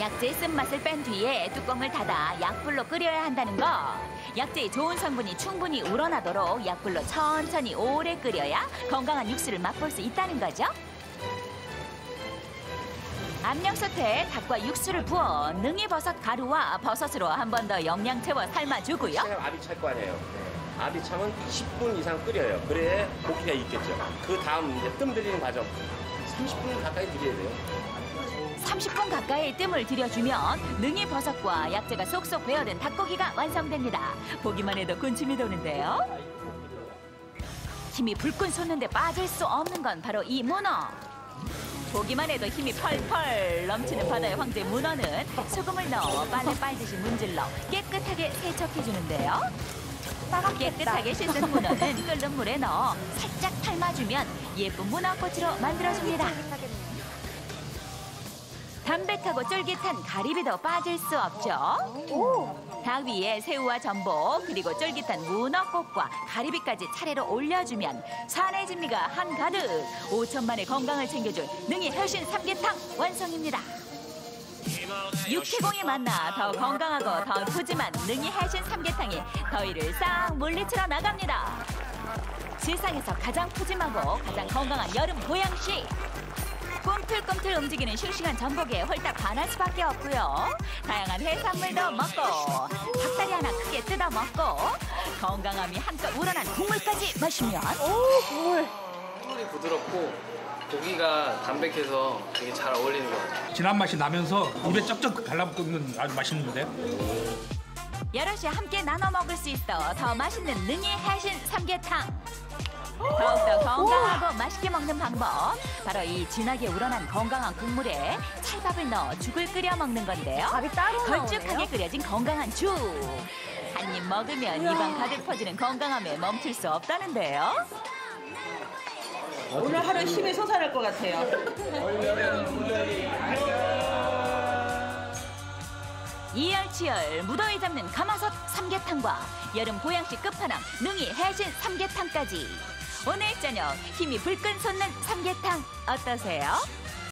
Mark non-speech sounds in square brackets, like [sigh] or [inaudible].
약재의 쓴맛을 뺀 뒤에 뚜껑을 닫아 약불로 끓여야 한다는 거. 약재의 좋은 성분이 충분히 우러나도록 약불로 천천히 오래 끓여야 건강한 육수를 맛볼 수 있다는 거죠. 압력솥에 닭과 육수를 부어 능이버섯 가루와 버섯으로 한 번 더 영양 채워 삶아주고요. 압이 찰 거 아니에요. 네. 압이 차면 10분 이상 끓여요. 그래야 고기가 익겠죠. 그 다음 이제 뜸 들이는 과정. 30분 가까이 들여야 돼요. 30분 가까이 뜸을 들여주면 능이 버섯과 약재가 쏙쏙 배어든 닭고기가 완성됩니다. 보기만 해도 군침이 도는데요. 힘이 불끈 솟는데 빠질 수 없는 건 바로 이 문어. 보기만 해도 힘이 펄펄 넘치는 바다의 황제 문어는 소금을 넣어 빨래 빨듯이 문질러 깨끗하게 세척해주는데요. 깨끗하게 씻은 문어는 끓는 물에 넣어 살짝 삶아주면 예쁜 문어꽃으로 만들어줍니다. 담백하고 쫄깃한 가리비도 빠질 수 없죠. 닭 위에 새우와 전복 그리고 쫄깃한 문어꽃과 가리비까지 차례로 올려주면 산의 진미가 한가득 5천만의 건강을 챙겨줄 능이 혈신 삼계탕 완성입니다. 육해공이 만나 더 건강하고 더 푸짐한 능이 혈신 삼계탕이 더위를 싹 물리치러 나갑니다. 세상에서 가장 푸짐하고 가장 건강한 여름 보양식 꿈틀꿈틀 움직이는 싱싱한 전복에 홀딱 반할 수밖에 없고요. 다양한 해산물도 먹고 닭다리 하나 크게 뜯어 먹고 건강함이 한껏 우러난 국물까지 마시면 국물이 부드럽고 고기가 담백해서 되게 잘 어울리는 것 같아요. 진한 맛이 나면서 입에 쩍쩍 달라붙는 아주 맛있는데. 여럿이 함께 나눠 먹을 수 있어 더 맛있는 능이 해신 삼계탕. 더욱더 건강하고 맛있게 먹는 방법. 바로 이 진하게 우러난 건강한 국물에 찰밥을 넣어 죽을 끓여 먹는 건데요. 밥이 따로 걸쭉하게 나오네요. 끓여진 건강한 죽. 한 입 먹으면 입안 가득 퍼지는 건강함에 멈출 수 없다는데요. 오늘 하루 힘이 솟아날 것 같아요. [laughs] 이열치열 무더위 잡는 가마솥 삼계탕과 여름 보양식 끝판왕 능이 해신 삼계탕까지 오늘 저녁 힘이 불끈 솟는 삼계탕 어떠세요?